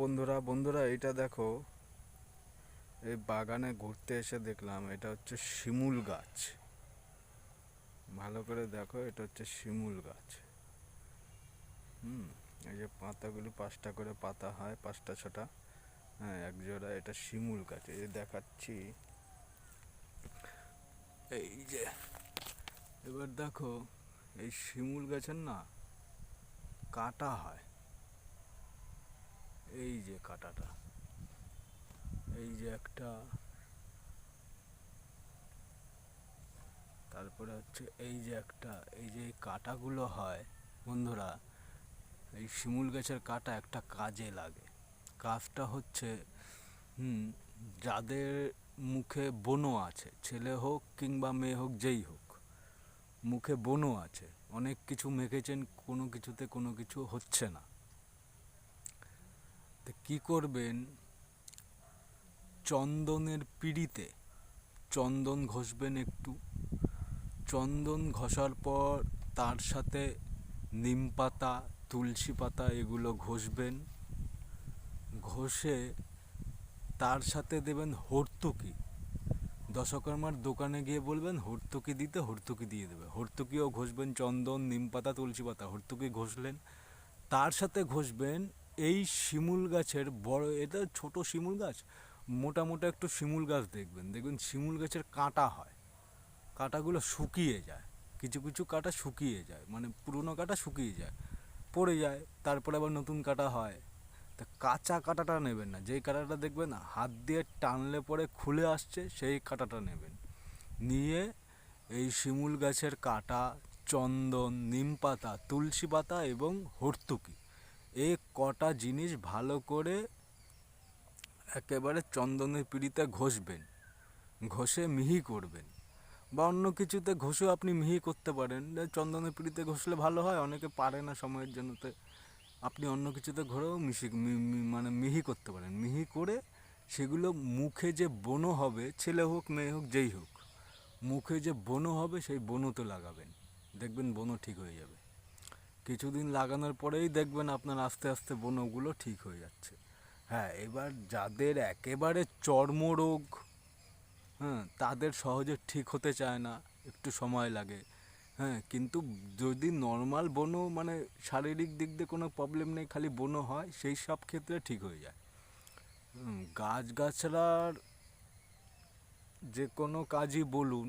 বন্ধুরা বন্ধুরা, এটা দেখো। এই বাগানে ঘুরতে এসে দেখলাম, এটা হচ্ছে শিমুল গাছ। ভালো করে দেখো, এটা হচ্ছে শিমুল গাছ। হুম, এই যে পাতাগুলো পাঁচটা করে পাতা হয়, পাঁচটা, ছটা। হ্যাঁ এক জোড়া, এটা শিমুল গাছ, এই যে দেখাচ্ছি। এই যে, এবার দেখো, এই শিমুল গাছের না কাটা হয়। এই যে কাটাটা, এই যে একটা। তারপরে হচ্ছে এই যে একটা, এই যে কাটাগুলো হয়, বন্ধুরা, এই শিমুল গাছের কাটা একটা কাজে লাগে। কাজটা হচ্ছে যাদের মুখে বনো আছে, ছেলে হোক কিংবা মেয়ে হোক, যেই হোক, মুখে বনো আছে, অনেক কিছু মেখেছেন, কোনো কিছুতে কোনো কিছু হচ্ছে না। তো কী করবেন? চন্দনের পিড়িতে চন্দন ঘষবেন একটু। চন্দন ঘষার পর তার সাথে নিম পাতা, তুলসী পাতা এগুলো ঘষবেন। ঘষে তার সাথে দেবেন হর্তুকি। দশকর্মার দোকানে গিয়ে বলবেন, হর্তুকি দিতে, হর্তুকি দিয়ে দেবে। হর্তুকিও ঘষবেন চন্দন, নিম পাতা, তুলসী পাতা, হর্তুকি ঘষলেন। তার সাথে ঘষবেন এই শিমুল গাছের বড়, এটা ছোট শিমুল গাছ? মোটা মোটা একটু শিমুল গাছ দেখবেন। দেখবেন শিমুল গাছের কাঁটা হয়। কাঁটাগুলো শুকিয়ে যায়। কিছু কিছু কাঁটা শুকিয়ে যায়। মানে পুরনো কাঁটা শুকিয়ে যায়। পড়ে যায়। তারপরে আবার নতুন কাঁটা হয়। তা কাঁচা কাঁটাটা নেবেন না। যেই কাঁটাটা দেখবেন, হাত দিয়ে টানলে পরে খুলে আসছে, সেই কাঁটাটা নেবেন। নিয়ে এই শিমুল গাছের কাঁটা, চন্দন, নিম পাতা, তুলসী পাতা এবং হর্তুকি। এই কটা জিনিস ভালো করে একেবারে চন্দনের পিঁড়িতে ঘষবেন, ঘষে মিহি করবেন বা অন্য কিছুতে ঘষেও আপনি মিহি করতে পারেন। চন্দনের পিঁড়িতে ঘষলে ভালো হয়, অনেকে পারে না সময়ের জন্যতে। আপনি অন্য কিছুতে ঘরেও মিশি মানে মিহি করতে পারেন। মিহি করে সেগুলো মুখে যে বনো হবে, ছেলে হোক, মেয়ে হোক, যেই হোক, মুখে যে বনো হবে, সেই বনোতে লাগাবেন। দেখবেন বনো ঠিক হয়ে যাবে। কিছুদিন লাগানোর পরেই দেখবেন আপনার আস্তে আস্তে বনগুলো ঠিক হয়ে যাচ্ছে। হ্যাঁ এবার যাদের একেবারে চর্মরোগ হ্যাঁ তাদের সহজে ঠিক হতে চায় না, একটু সময় লাগে। হ্যাঁ কিন্তু যদি নর্মাল বনো মানে শারীরিক দিক দিয়ে কোনো প্রবলেম নেই, খালি বনো হয়, সেই সব ক্ষেত্রে ঠিক হয়ে যায়। গাছগাছড়ার যে কোনো কাজই বলুন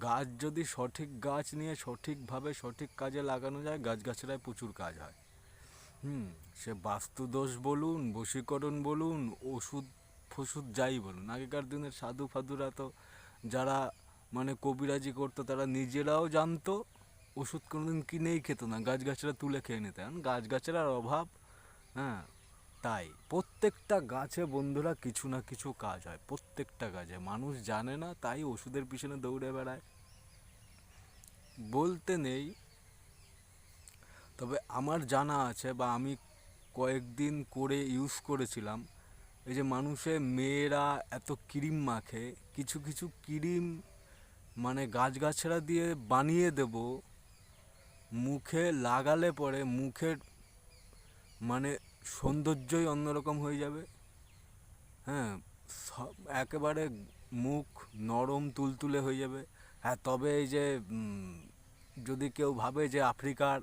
গাছ যদি সঠিক গাছ নিয়ে সঠিকভাবে সঠিক কাজে লাগানো যায়, গাছগাছড়ায় প্রচুর কাজ হয়। হুম, সে বাস্তুদোষ বলুন, বশীকরণ বলুন, ওষুধ ফষুধ যাই বলুন, আগেকার দিনের সাধু ফাধুরা তো যারা মানে কবিরাজি করতো, তারা নিজেরাও জানতো, ওষুধ কোনোদিন কিনেই খেত না গাছগাছরা তুলে খেয়ে নিতে। কারণ গাছগাছরার অভাব হ্যাঁ তাই প্রত্যেকটা গাছে বন্ধুরা কিছু না কিছু কাজ হয়, প্রত্যেকটা গাছে মানুষ জানে না, তাই ওষুধের পিছনে দৌড়ে বেড়ায়। বলতে নেই, তবে আমার জানা আছে বা আমি কয়েকদিন করে ইউজ করেছিলাম, এই যে মানুষের মেয়েরা এত ক্রিম মাখে, কিছু কিছু ক্রিম মানে গাছগাছড়া দিয়ে বানিয়ে দেব, মুখে লাগালে পরে মুখের মানে সৌন্দর্যই অন্যরকম হয়ে যাবে। হ্যাঁ সব, একেবারে মুখ নরম তুলতুলে হয়ে যাবে। হ্যাঁ তবে এই যে যদি কেউ ভাবে যে আফ্রিকার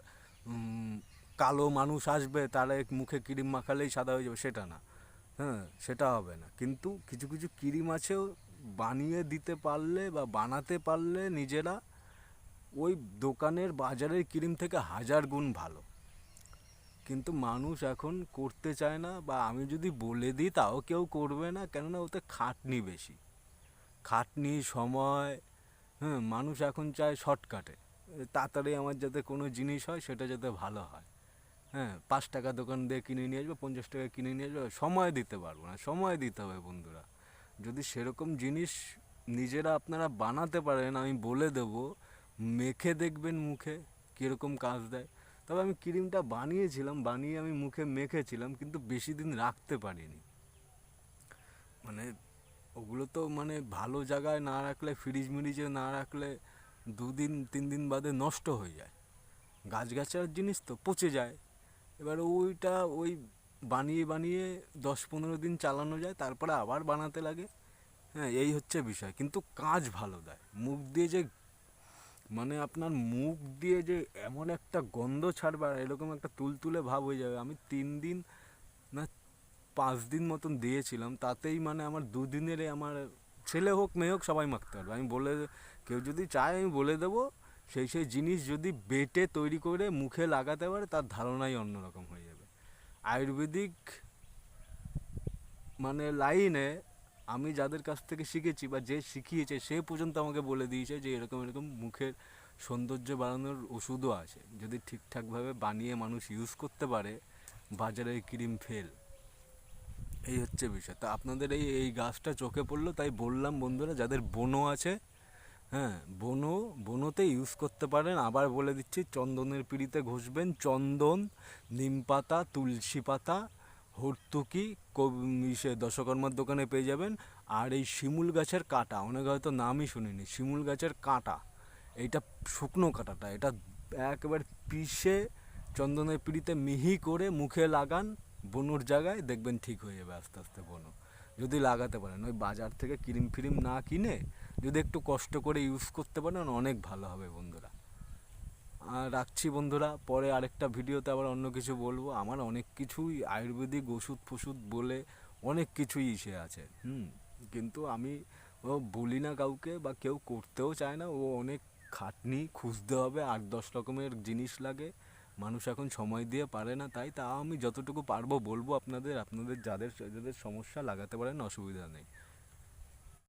কালো মানুষ আসবে তাহলে মুখে ক্রিম মাখালেই সাদা হয়ে যাবে, সেটা না। হ্যাঁ সেটা হবে না। কিন্তু কিছু কিছু ক্রিম আছেও বানিয়ে দিতে পারলে বা বানাতে পারলে নিজেরা ওই দোকানের বাজারের ক্রিম থেকে হাজার গুণ ভালো। কিন্তু মানুষ এখন করতে চায় না বা আমি যদি বলে দিই তাও কেউ করবে না, কেননা ওতে খাটনি বেশি। খাটনি, সময় হ্যাঁ মানুষ এখন চায় শর্টকাটে। তাড়াতাড়ি আমার যাতে কোনো জিনিস হয় সেটা যাতে ভালো হয়। হ্যাঁ পাঁচ টাকা দোকান দিয়ে কিনে নিয়ে আসবে, পঞ্চাশ টাকা কিনে নিয়ে আসবে, সময় দিতে পারব না, সময় দিতে হবে বন্ধুরা। যদি সেরকম জিনিস নিজেরা আপনারা বানাতে পারেন, আমি বলে দেব, মেখে দেখবেন মুখে, কীরকম কাজ দেয়। তবে আমি ক্রিমটা বানিয়েছিলাম, বানিয়ে আমি মুখে মেখেছিলাম, কিন্তু বেশি দিন রাখতে পারিনি। মানে ওগুলো তো মানে ভালো জায়গায় না রাখলে ফ্রিজ মিরিজে না রাখলে দুদিন তিন দিন বাদে নষ্ট হয়ে যায়। গাছগাছার জিনিস তো পচে যায়। এবার ওইটা ওই বানিয়ে বানিয়ে দশ পনেরো দিন চালানো যায়, তারপরে আবার বানাতে লাগে। হ্যাঁ এই হচ্ছে বিষয়। কিন্তু কাজ ভালো দেয়। মুখ দিয়ে যে মানে আপনার মুখ দিয়ে যে এমন একটা গন্ধ ছাড়বে আর এরকম একটা তুলতুলে ভাব হয়ে যাবে। আমি তিন দিন না, পাঁচ দিন মতন দিয়েছিলাম, তাতেই মানে আমার দুদিনেরে আমার ছেলে হোক, মেয়ে হোক, সবাই মাখতে পারবে। আমি বলে কেউ যদি চায় আমি বলে দেবো, সেই সেই জিনিস যদি বেটে তৈরি করে মুখে লাগাতে পারে, তার ধারণাই অন্যরকম হয়ে যাবে। আয়ুর্বেদিক মানে লাইনে আমি যাদের কাছ থেকে শিখেছি বা যে শিখিয়েছে, সে পর্যন্ত আমাকে বলে দিয়েছে যে এরকম এরকম মুখের সৌন্দর্য বাড়ানোর ওষুধও আছে। যদি ঠিকঠাকভাবে বানিয়ে মানুষ ইউজ করতে পারে, বাজারে ক্রিম ফেল। এই হচ্ছে বিষয়। তা আপনাদের এই এই গাছটা চোখে পড়ল, তাই বললাম বন্ধুরা, যাদের বনো আছে হ্যাঁ বনো বনোতে ইউজ করতে পারেন। আবার বলে দিচ্ছি, চন্দনের পিড়িতে ঘষবেন। চন্দন, নিম পাতা, তুলসী পাতা হর্তুকি ইসে দশকর্মার দোকানে পেয়ে যাবেন। আর এই শিমুল গাছের কাঁটা, অনেকে হয়তো নামই শুনিনি। শিমুল গাছের কাঁটা, এইটা শুকনো কাঁটাটা, এটা একেবারে পিষে, চন্দনের পিড়িতে মিহি করে মুখে লাগান, বনুর জায়গায় দেখবেন ঠিক হয়ে যাবে আস্তে আস্তে বনু। যদি লাগাতে পারেন, ওই বাজার থেকে ক্রিম ফ্রিম না কিনে যদি একটু কষ্ট করে ইউজ করতে পারেন, অনেক ভালো হবে বন্ধুরা। রাখছি বন্ধুরা। পরে আরেকটা ভিডিওতে আবার অন্য কিছু বলব। আমার অনেক কিছুই আয়ুর্বেদিক ওষুধ ফষুধ বলে অনেক কিছুই ইসে আছে। হুম, কিন্তু আমি ও বলি না কাউকে বা কেউ করতেও চায় না। ও অনেক খাটনি খুঁজতে হবে, আট দশ রকমের জিনিস লাগে। মানুষ এখন সময় দিয়ে পারে না, তাই তা আমি যতটুকু পারব বলব আপনাদের। আপনাদের যাদের যাদের সমস্যা লাগাতে পারেন, অসুবিধা নেই।